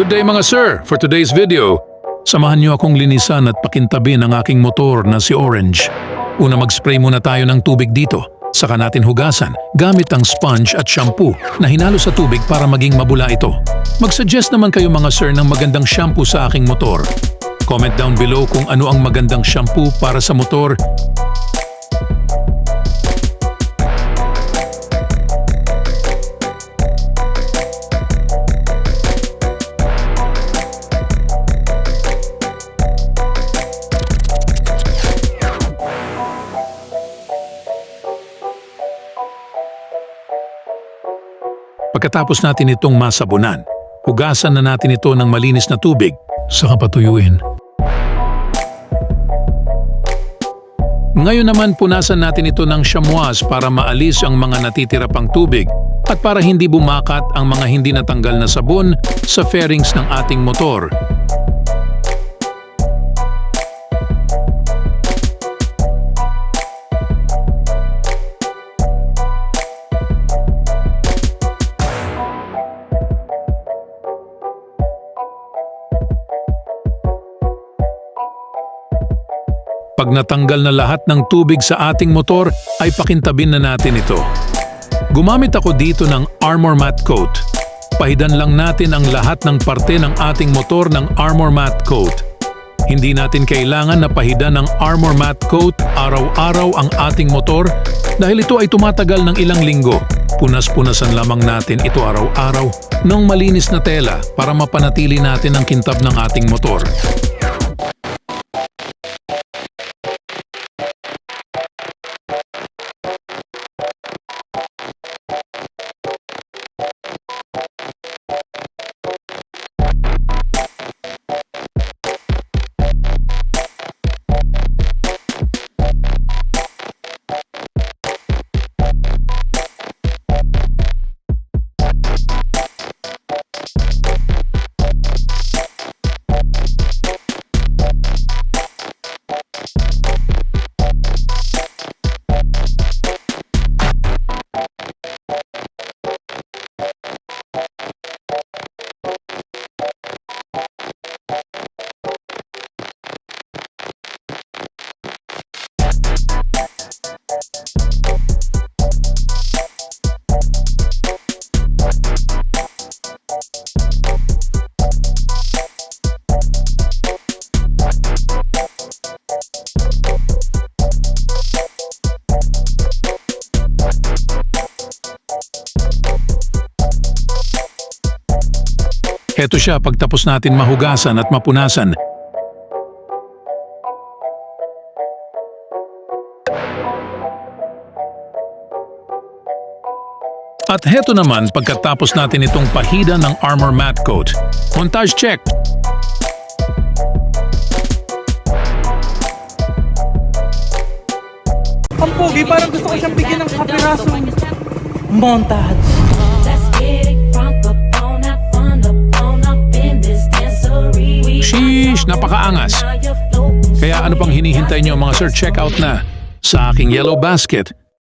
Good day mga sir! For today's video, samahan niyo akong linisan at pakintabi ng aking motor na si Orange. Una mag-spray muna tayo ng tubig dito, saka natin hugasan gamit ang sponge at shampoo na hinalo sa tubig para maging mabula ito. Mag-suggest naman kayo mga sir ng magandang shampoo sa aking motor. Comment down below kung ano ang magandang shampoo para sa motor Pagkatapos natin itong masabunan, hugasan na natin ito ng malinis na tubig, saka patuyuin. Ngayon naman punasan natin ito ng chamois para maalis ang mga natitira pang tubig at para hindi bumakat ang mga hindi natanggal na sabon sa fairings ng ating motor. Pag natanggal na lahat ng tubig sa ating motor, ay pakintabin na natin ito. Gumamit ako dito ng Armor Matte Coat. Pahidan lang natin ang lahat ng parte ng ating motor ng Armor Matte Coat. Hindi natin kailangan na pahidan ng Armor Matte Coat araw-araw ang ating motor dahil ito ay tumatagal ng ilang linggo. Punas-punasan lamang natin ito araw-araw ng malinis na tela para mapanatili natin ang kintab ng ating motor. Heto siya pagtapos natin mahugasan at mapunasan. At heto naman pagkatapos natin itong pahida ng armor matte coat. Montage check! Ang pogi, parang gusto ko siyang bigyan ng kapirasong montage. Sheesh, napakaangas. Kaya ano pang hinihintay nyo mga sir, check out na sa aking yellow basket